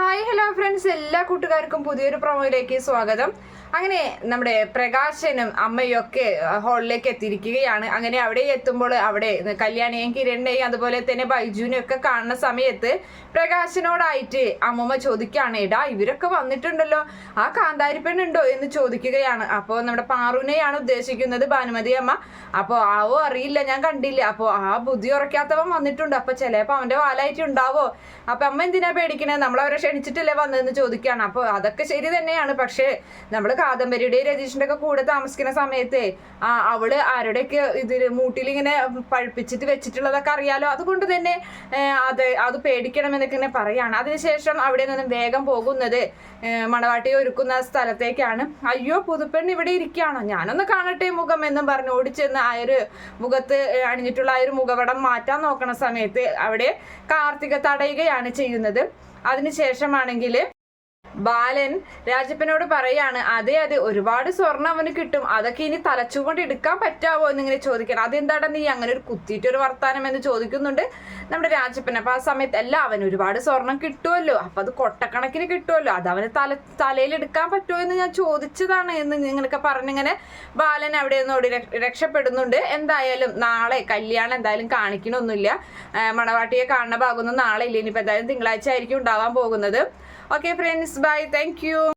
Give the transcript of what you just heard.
Hi hello friends എല്ലാ കൂട്ടുകാർക്കും പുതിയൊരു പ്രൊമോയിലേക്ക് സ്വാഗതം. അങ്ങനെ നമ്മുടെ പ്രകാശനും അമ്മയും ഒക്കെ ഹാളിലേക്ക് എത്തിയിരിക്കുകയാണ്. അങ്ങനെ അവിടെ എത്തുമ്പോൾ അവിടെ കല്യാണിയും കിരണിനെയും അതുപോലെ തന്നെ ബൈജുവിനെയും ഒക്കെ കാണുന്ന സമയത്ത് പ്രകാശനോടായിട്ട് അമ്മമ്മ ചോദിക്കുകയാണ് ഇടാ ഇവരൊക്കെ വന്നിട്ടുണ്ടല്ലോ. ആ കാന്താരിപ്പെണ്ണുണ്ടോ എന്ന് ചോദിക്കുകയാണ്. അപ്പോൾ നമ്മുടെ പാറുവിനെയാണ് ഉദ്ദേശിക്കുന്നത് ഭാനുമതി അമ്മ. അപ്പോൾ ആവോ അറിയില്ല. ഞാൻ കണ്ടില്ല. അപ്പോൾ ആ ബുദ്ധി ഉറക്കാത്തവൻ വന്നിട്ടുണ്ട്. അപ്പോൾ ചിലപ്പോൾ അവന്റെ വാലായിട്ട് ഉണ്ടാവോ? അപ്പോൾ അമ്മ എന്തിനാ പേടിക്കണേ? നമ്മൾ അവരെ ക്ഷണിച്ചിട്ടല്ലേ വന്നതെന്ന് ചോദിക്കുകയാണ്. അപ്പോൾ അതൊക്കെ ശരി തന്നെയാണ്. പക്ഷേ നമ്മൾ കാദംബരിയുടെയും രതീഷിന്റെ ഒക്കെ കൂടെ താമസിക്കുന്ന സമയത്ത് ആ അവൾ ആരുടെയൊക്കെ ഇതിൽ മൂട്ടിലിങ്ങനെ പഴുപ്പിച്ചിട്ട് വെച്ചിട്ടുള്ളതൊക്കെ അറിയാലോ? അതുകൊണ്ട് തന്നെ അത് അത് അത് പേടിക്കണമെന്നൊക്കെ ഇങ്ങനെ പറയാണ്. അതിനുശേഷം അവിടെ നിന്നും വേഗം പോകുന്നത് മണവാട്ടി ഒരുക്കുന്ന സ്ഥലത്തേക്കാണ്. അയ്യോ പുതുപ്പെണ്ണ് ഇവിടെ ഇരിക്കുകയാണോ? ഞാനൊന്ന് കാണട്ടെ മുഖം എന്നും പറഞ്ഞ് ഓടിച്ചെന്ന് ആ ഒരു മുഖത്ത് അണിഞ്ഞിട്ടുള്ള ആ ഒരു മുഖപടം മാറ്റാൻ നോക്കണ സമയത്ത് അവിടെ കാർത്തിക തടയുകയാണ് ചെയ്യുന്നത്. അതിനുശേഷമാണെങ്കിൽ ബാലൻ രാജപ്പനോട് പറയാണ് അതെ അതെ ഒരുപാട് സ്വർണം അവന് കിട്ടും. അതൊക്കെ ഇനി തലച്ചുകൊണ്ട് എടുക്കാൻ പറ്റാവോ? എന്നിങ്ങനെ ചോദിക്കണം. അതെന്താടാ നീ അങ്ങനെ ഒരു കുത്തിയിട്ട് ഒരു വർത്താനം എന്ന് ചോദിക്കുന്നുണ്ട്? നമ്മുടെ രാജപ്പൻ അപ്പൊ ആ സമയത്ത് അല്ല അവന് ഒരുപാട് സ്വർണം കിട്ടുമല്ലോ അപ്പൊ അത് കൊട്ടക്കണക്കിന് കിട്ടുമല്ലോ അത് അവന് തല തലയിൽ എടുക്കാൻ പറ്റുമോ എന്ന് ഞാൻ ചോദിച്ചതാണ്. എന്ന് നിങ്ങളൊക്കെ പറഞ്ഞിങ്ങനെ ബാലൻ അവിടെ നിന്നോട് രക്ഷപ്പെടുന്നുണ്ട്. എന്തായാലും നാളെ കല്യാണം എന്തായാലും കാണിക്കണമൊന്നുമില്ല മണവാട്ടിയെ കാണുന്ന ഭാഗമൊന്നും നാളെ ഇല്ല. ഇനിയിപ്പോൾ എന്തായാലും തിങ്കളാഴ്ച ആയിരിക്കും ഉണ്ടാവാൻ പോകുന്നത്. Okay friends bye. Thank you.